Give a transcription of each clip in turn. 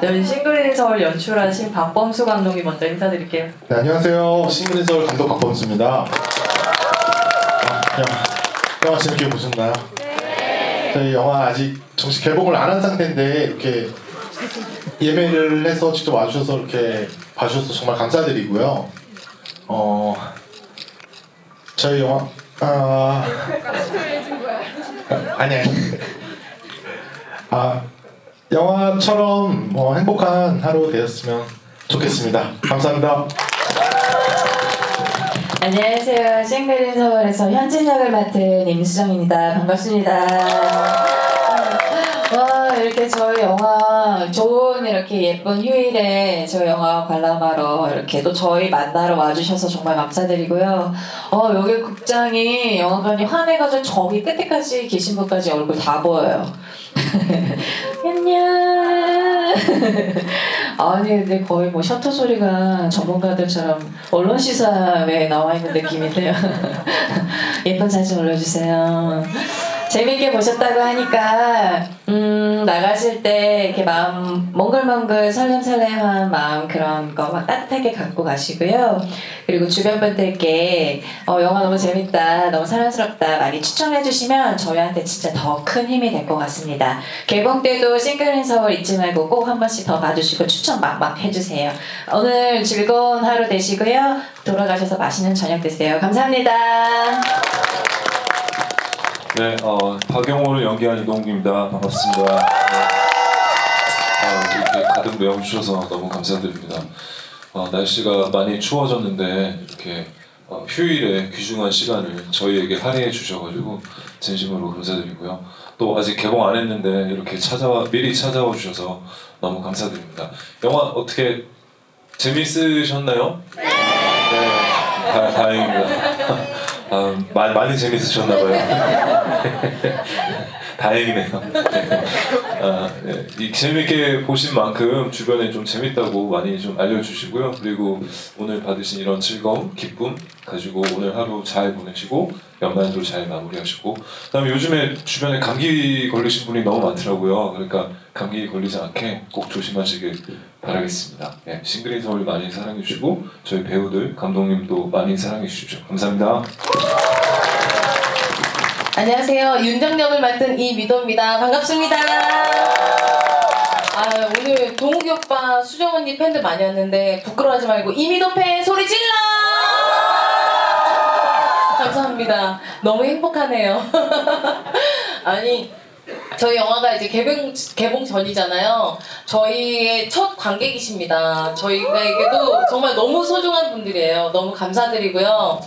네, 싱글인 서울 연출하신 박범수 감독님 먼저 인사드릴게요. 네, 안녕하세요. 싱글인 서울 감독 박범수입니다. 아, 영화, 영화 재밌게 보셨나요? 네. 저희 영화 아직 정식 개봉을 안 한 상태인데 이렇게 예매를 해서 직접 와주셔서 이렇게 봐주셔서 정말 감사드리고요. 어, 저희 영화 아, 아니 아니 아 영화처럼 뭐 행복한 하루 되었으면 좋겠습니다. 감사합니다. 안녕하세요. 싱글인 서울에서 현진 역을 맡은 임수정입니다. 반갑습니다. 저희 영화 좋은 이렇게 예쁜 휴일에 저희 영화 관람하러 이렇게 또 저희 만나러 와주셔서 정말 감사드리고요. 어 여기 극장이 영화관이 환해가지고 저기 끝에까지 계신 분까지 얼굴 다 보여요. 안녕. 아니 근데 거의 뭐 셔터 소리가 전문가들처럼 언론 시사에 나와 있는 느낌인데요. 예쁜 사진 올려주세요. 재밌게 보셨다고 하니까 음 나가실 때 이렇게 마음 몽글몽글 설렘설렘한 마음 그런 거 막 따뜻하게 갖고 가시고요. 그리고 주변 분들께 어, 영화 너무 재밌다, 너무 사랑스럽다 많이 추천해 주시면 저희한테 진짜 더 큰 힘이 될 것 같습니다. 개봉 때도 싱글인 서울 잊지 말고 꼭 한 번씩 더 봐주시고 추천 막막 해주세요. 오늘 즐거운 하루 되시고요. 돌아가셔서 맛있는 저녁 드세요. 감사합니다. 네, 어, 박영호를 연기한 이동욱입니다. 반갑습니다. 네. 아, 이렇게 가득 메워주셔서 너무 감사드립니다. 어, 날씨가 많이 추워졌는데 이렇게 어, 휴일에 귀중한 시간을 저희에게 할애해 주셔가지고 진심으로 감사드리고요. 또 아직 개봉 안 했는데 이렇게 찾아와 미리 찾아와 주셔서 너무 감사드립니다. 영화 어떻게 재밌으셨나요? 네, 다, 다행입니다. 아, 많이, 재밌으셨나봐요. 다행이네요. 네. 아, 네. 이 재밌게 보신 만큼 주변에 좀 재밌다고 많이 좀 알려주시고요. 그리고 오늘 받으신 이런 즐거움, 기쁨 가지고 오늘 하루 잘 보내시고 연말도 잘 마무리하시고 그다음에 요즘에 주변에 감기 걸리신 분이 너무 많더라고요. 그러니까 감기 걸리지 않게 꼭 조심하시길 바라겠습니다. 네, 싱글인 서울 많이 사랑해 주시고 저희 배우들 감독님도 많이 사랑해 주십시오. 감사합니다. 안녕하세요. 윤정역을 맡은 이미도입니다. 반갑습니다. 아, 오늘 동욱이 오빠, 수정 언니 팬들 많이 왔는데 부끄러워하지 말고 이미도 팬 소리 질러! 감사합니다. 너무 행복하네요. 아니, 저희 영화가 이제 개봉, 개봉 전이잖아요. 저희의 첫 관객이십니다. 저희가에게도 정말 너무 소중한 분들이에요. 너무 감사드리고요.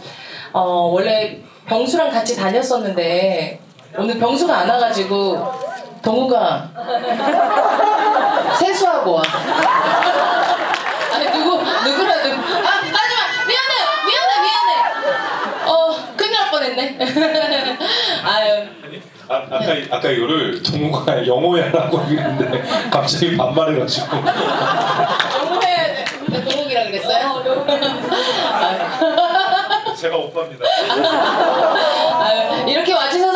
어, 원래 병수랑 같이 다녔었는데 오늘 병수가 안 와가지고 동우가 세수하고 와. 아니 누구 누구라도 아 하지마 미안해 미안해 미안해. 어 큰일 날 뻔했네. 아유 아, 아까 아까 이거를 동우가 영어야라고 했는데 갑자기 반말해가지고 동우해야 돼. 네, 동욱이라 그랬어요? 아유. 제가 오빠입니다. 아유, 이렇게 와주셔서.